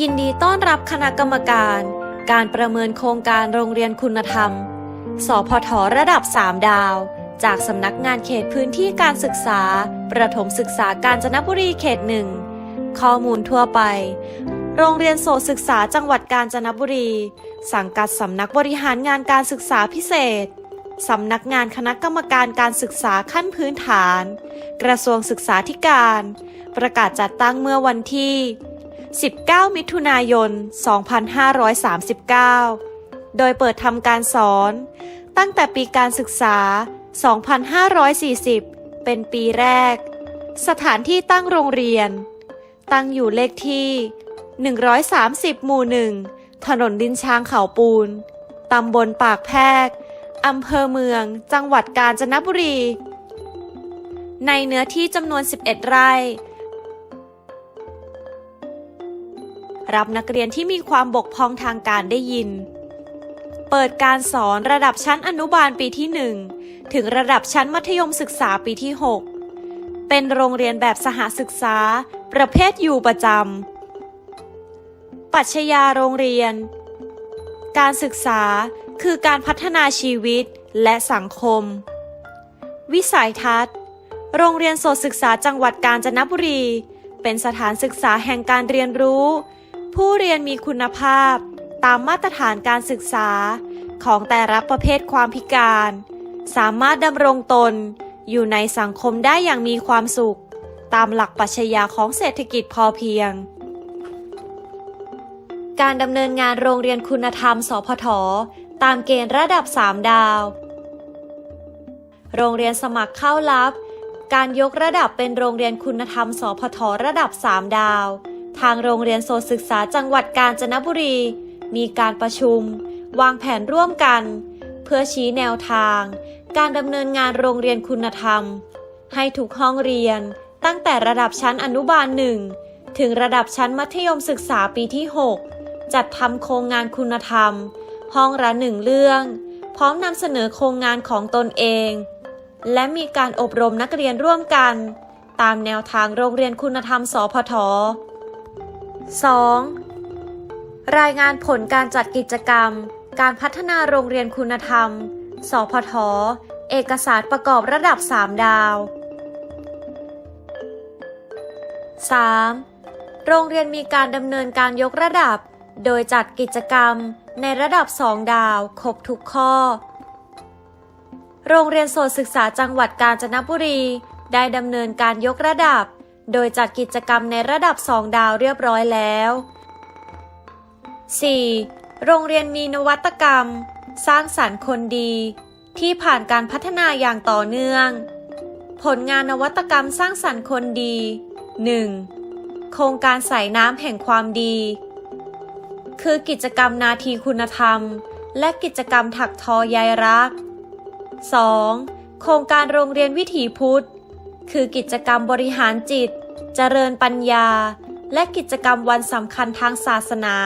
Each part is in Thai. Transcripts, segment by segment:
ยินดีต้อนรับคณะกรรมการ การประเมินโครงการโรงเรียนคุณธรรม สพทระดับ 3 ดาว จากสำนักงานเขตพื้นที่การศึกษา ประถมศึกษาการจนบุรีเขตหนึ่ง ข้อมูลทั่วไป โรงเรียนโสศึกษาจังหวัดกาญจนบุรี สังกัดสำนักบริหารงานการศึกษาพิเศษสำนักงานคณะกรรมการการศึกษาขั้นพื้นฐาน กระทรวงศึกษาธิการ ประกาศจัดตั้งเมื่อวันที่ 19 มิถุนายน 2539 โดยเปิดทำการสอน ตั้งแต่ปีการศึกษา 2540 เป็นปีแรก สถานที่ตั้งโรงเรียน ตั้งอยู่เลขที่ 130 หมู่หนึ่งถนนดินช้างเขาปูน ตำบลปากแพก อำเภอเมือง จังหวัดกาญจนบุรี ในเนื้อที่จำนวน 11 ไร่ รับนักเรียนที่มีความบกพร่องทางการได้ยิน เปิดการสอนระดับชั้นอนุบาลปีที่ 1 ถึงระดับชั้นมัธยมศึกษาปีที่ 6 เป็นโรงเรียนแบบสหศึกษา ประเภทอยู่ประจำปัชญาโรงเรียน การศึกษาคือการพัฒนาชีวิตและสังคม วิสัยทัศน์ โรงเรียนโสตศึกษาจังหวัดกาญจนบุรี เป็นสถานศึกษาแห่งการเรียนรู้ ผู้เรียนมีคุณภาพ ตามมาตรฐานการศึกษาของแต่ละประเภทความพิการ สามารถดำรงตนอยู่ในสังคมได้อย่างมีความสุข ตามหลักปรัชญาของเศรษฐกิจพอเพียง การดำเนินงานโรงเรียนคุณธรรม สพท ตามเกณฑ์ระดับ 3 ดาว โรงเรียนสมัครเข้ารับ การยกระดับเป็นโรงเรียนคุณธรรม สพท ระดับ 3 ดาว ทางโรงเรียนโสตศึกษาจังหวัดกาญจนบุรี มีการประชุม วางแผนร่วมกัน เพื่อชี้แนวทาง การดำเนินงานโรงเรียนคุณธรรม ให้ทุกห้องเรียนตั้งแต่ระดับชั้นอนุบาลหนึ่งถึงระดับชั้นมัธยมศึกษาปีที่ 6 จัดทำโครงงานคุณธรรม ห้องละหนึ่งเรื่อง พร้อมนำเสนอโครงงานของตนเอง และมีการอบรมนักเรียนร่วมกัน ตามแนวทางโรงเรียนคุณธรรมสพท 2. รายงานผลการจัดกิจกรรม การพัฒนาโรงเรียนคุณธรรม สพท เอกสารประกอบระดับ 3 ดาว 3. โรงเรียนมีการดำเนินการยกระดับ โดยจัดกิจกรรมในระดับ 2 ดาว ครบทุกข้อ โรงเรียนโสตศึกษาจังหวัดกาญจนบุรี ได้ดำเนินการยกระดับ โดยจัดกิจกรรมในระดับ 2 ดาวเรียบร้อยแล้ว 4. โรงเรียนมีนวัตกรรม สร้างสรรค์คนดี ที่ผ่านการพัฒนาอย่างต่อเนื่อง ผลงานนวัตกรรมสร้างสรรค์คนดี 1. โครงการใส่น้ำแห่งความดี คือกิจกรรมนาทีคุณธรรม และกิจกรรมถักทอใยรัก 2. โครงการโรงเรียนวิถีพุทธ คือกิจกรรมบริหารจิต เจริญปัญญา และกิจกรรมวันสำคัญทางศาสนา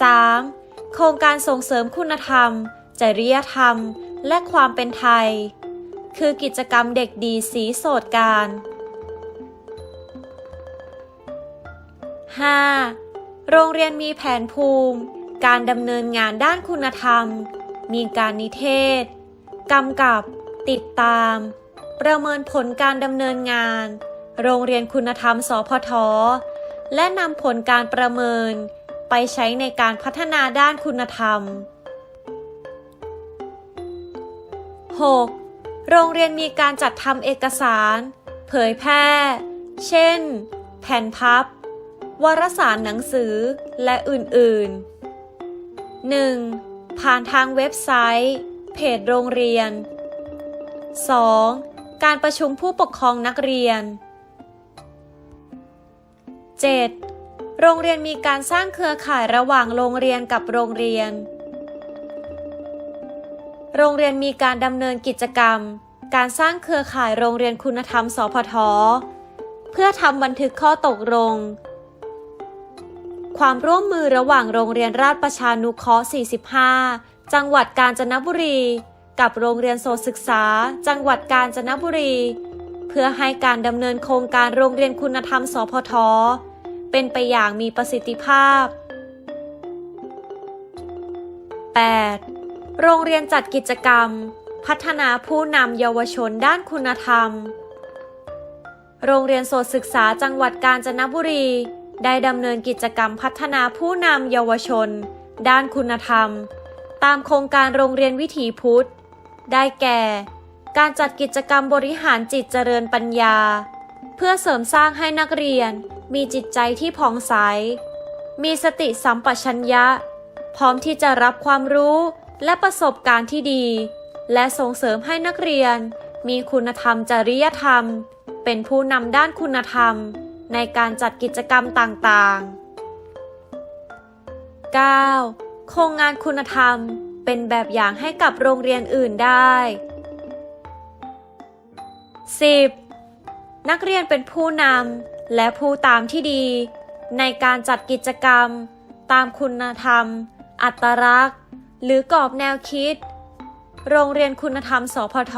3. โครงการส่งเสริมคุณธรรม จริยธรรม และความเป็นไทย คือกิจกรรมเด็กดีสีโสดการ 5. โรงเรียนมีแผนภูมิ การดำเนินงานด้านคุณธรรม มีการนิเทศ กำกับ ติดตาม ประเมินผลการดำเนินงาน โรงเรียนคุณธรรมสพท และนำผลการประเมิน ไปใช้ในการพัฒนาด้านคุณธรรม 6. โรงเรียนมีการจัดทำเอกสาร เผยแพร่ เช่น แผ่นพับ วารสารหนังสือ และอื่นๆ 1. ผ่านทางเว็บไซต์ เพจโรงเรียน 2. การประชุมผู้ปกครองนักเรียน 7. โรงเรียนมีการสร้างเครือข่ายระหว่างโรงเรียนกับโรงเรียน โรงเรียนมีการดำเนินกิจกรรม การสร้างเครือข่ายโรงเรียนคุณธรรม สพท เพื่อทำบันทึกข้อตกลง ความร่วมมือระหว่างโรงเรียนราชประชานุเคราะห์ 45 จังหวัดกาญจนบุรี กับโรงเรียนโสตศึกษา จังหวัดกาญจนบุรีเพื่อให้การดำเนินโครงการโรงเรียนคุณธรรม สพท เป็นไปอย่างมีประสิทธิภาพ 8. โรงเรียนจัดกิจกรรม พัฒนาผู้นำเยาวชนด้านคุณธรรม โรงเรียนโสตศึกษาจังหวัดกาญจนบุรี ได้ดำเนินกิจกรรมพัฒนาผู้นำเยาวชน ด้านคุณธรรม ตามโครงการโรงเรียนวิถีพุทธ ได้แก่ การจัดกิจกรรมบริหารจิตเจริญปัญญา พื่อเสริมสร้างให้นักเรียน มีจิตใจที่ผ่องใส มีสติสัมปชัญญะ พร้อมที่จะรับความรู้และประสบการณ์ที่ดี และส่งเสริมให้นักเรียน มีคุณธรรมจริยธรรม เป็นผู้นำด้านคุณธรรม ในการจัดกิจกรรมต่างๆ 9. โครงงานคุณธรรมเป็นแบบอย่างให้กับโรงเรียนอื่นได้ 10. นักเรียนเป็นผู้นำและผู้ตามที่ดี ในการจัดกิจกรรม ตามคุณธรรม อัตลักษณ์ หรือกรอบแนวคิด โรงเรียนคุณธรรมสพท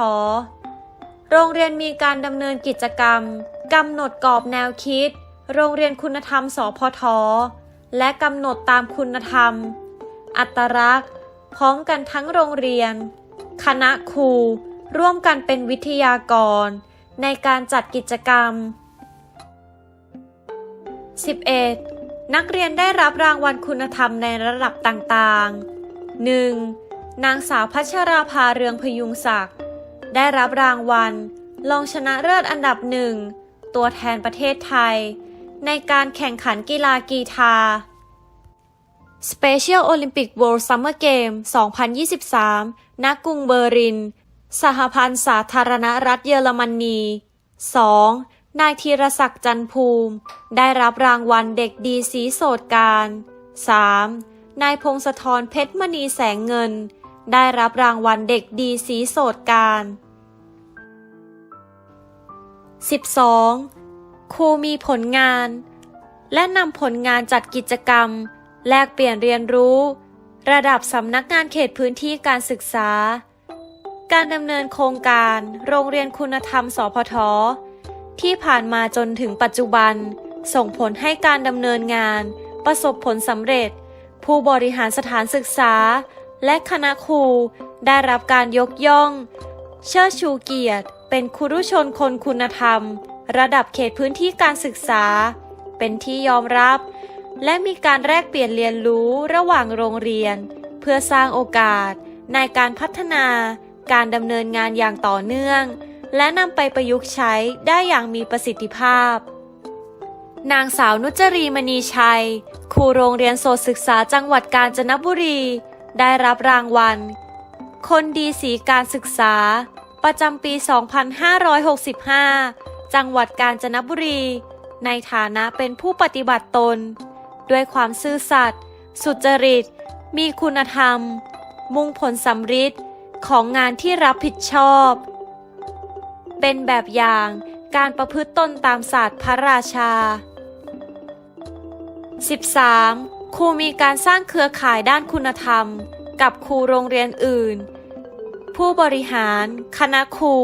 โรงเรียนมีการดำเนินกิจกรรมกำหนดกรอบแนวคิด โรงเรียนคุณธรรมสพท และกำหนดตามคุณธรรม อัตลักษณ์ พร้อมกันทั้งโรงเรียน คณะครู ร่วมกันเป็นวิทยากร ในการจัดกิจกรรม 11. นักเรียนได้รับรางวัลคุณธรรมในระดับต่างๆ 1. นางสาวพัชราภาเรืองพยุงศักดิ์ได้รับรางวัลรองชนะเลิศอันดับหนึ่งตัวแทนประเทศไทย ในการแข่งขันกีฬากีฬา Special Olympic World Summer Game 2023 ณ กรุงเบอร์ลิน สหพันธ์สาธารณรัฐเยอรมนี 2. นายธีรศักดิ์จันภูมิ ได้รับรางวัลเด็กดีสีโสดการ 3. นายพงศธรเพชรมณีแสงเงิน ได้รับรางวัลเด็กดีสีโสดการ 12. ครูมีผลงาน และนำผลงานจัดกิจกรรม แลกเปลี่ยนเรียนรู้ ระดับสำนักงานเขตพื้นที่การศึกษา การดำเนินโครงการ โรงเรียนคุณธรรม สพท ที่ผ่านมาจนถึงปัจจุบัน ส่งผลให้การดำเนินงาน ประสบผลสำเร็จ ผู้บริหารสถานศึกษา และคณะครูได้รับการยกย่อง เชิดชูเกียรติ เป็นครุชนคนคุณธรรม ระดับเขตพื้นที่การศึกษา เป็นที่ยอมรับ และมีการแลกเปลี่ยนเรียนรู้ระหว่างโรงเรียน เพื่อสร้างโอกาสในการพัฒนา การดำเนินงานอย่างต่อเนื่อง และนำไปประยุกต์ใช้ได้อย่างมีประสิทธิภาพ นางสาวนุจรีมณีชัย ครูโรงเรียนโสตศึกษาจังหวัดกาญจนบุรี ได้รับรางวัล คนดีสีการศึกษา ประจำปี 2565 จังหวัดกาญจนบุรี ในฐานะเป็นผู้ปฏิบัติตน ด้วยความซื่อสัตย์สุจริต มีคุณธรรม มุ่งผลสำฤทธิ์ ของงานที่รับผิดชอบ เป็นแบบอย่างการประพฤติตนตามศาสตร์พระราชา 13. ครูมีการสร้างเครือข่ายด้านคุณธรรม กับครูโรงเรียนอื่น ผู้บริหาร คณะครู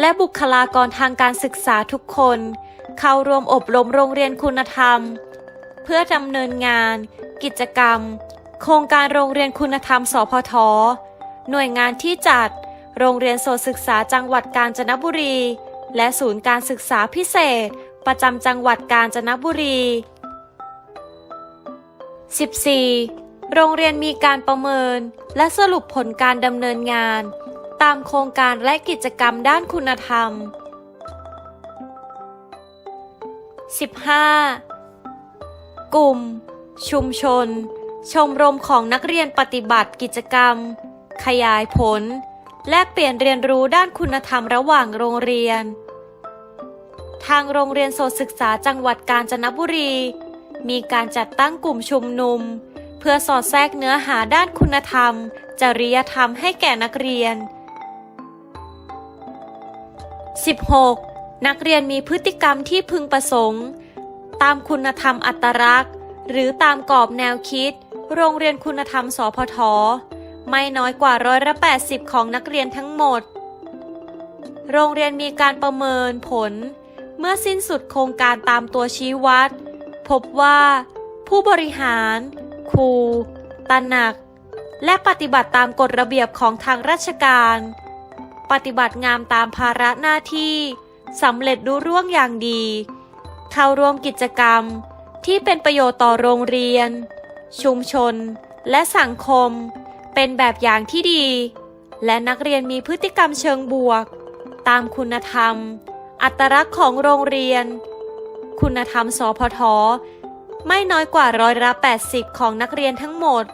และบุคลากรทางการศึกษาทุกคน เข้าร่วมอบรมโรงเรียนคุณธรรม เพื่อดำเนินงาน กิจกรรม โครงการโรงเรียนคุณธรรม สพท หน่วยงานที่จัด โรงเรียนโสตศึกษาจังหวัดกาญจนบุรี และศูนย์การศึกษาพิเศษ ประจำจังหวัดกาญจนบุรี 14. โรงเรียนมีการประเมิน และสรุปผลการดำเนินงาน ตามโครงการและกิจกรรมด้านคุณธรรม 15. กลุ่ม ชุมชน ชมรมของนักเรียนปฏิบัติกิจกรรม ขยายผล แลกเปลี่ยนเรียนรู้ด้านคุณธรรมระหว่างโรงเรียน ทางโรงเรียนโสตศึกษาจังหวัดกาญจนบุรี มีการจัดตั้งกลุ่มชุมนุม เพื่อสอดแทรกเนื้อหาด้านคุณธรรม จริยธรรมให้แก่นักเรียน 16. นักเรียนมีพฤติกรรมที่พึงประสงค์ ตามคุณธรรมอัตลักษณ์ หรือตามกรอบแนวคิด โรงเรียนคุณธรรมสพท ไม่น้อยกว่าร้อยละ80 ของนักเรียนทั้งหมด โรงเรียนมีการประเมินผล เมื่อสิ้นสุดโครงการตามตัวชี้วัด พบว่า ผู้บริหาร ครูตระหนัก และปฏิบัติตามกฎระเบียบของทางราชการ ปฏิบัติงามตามภาระหน้าที่สำเร็จรุ่ร่วงอย่างดี เข้าร่วมกิจกรรมที่เป็นประโยชน์ต่อโรงเรียน ชุมชน และสังคม เป็นแบบอย่างที่ดี และนักเรียนมีพฤติกรรมเชิงบวก ตามคุณธรรม อัตลักษณ์ของโรงเรียน คุณธรรมสพทไม่น้อยกว่าร้อยละ80 ของนักเรียนทั้งหมด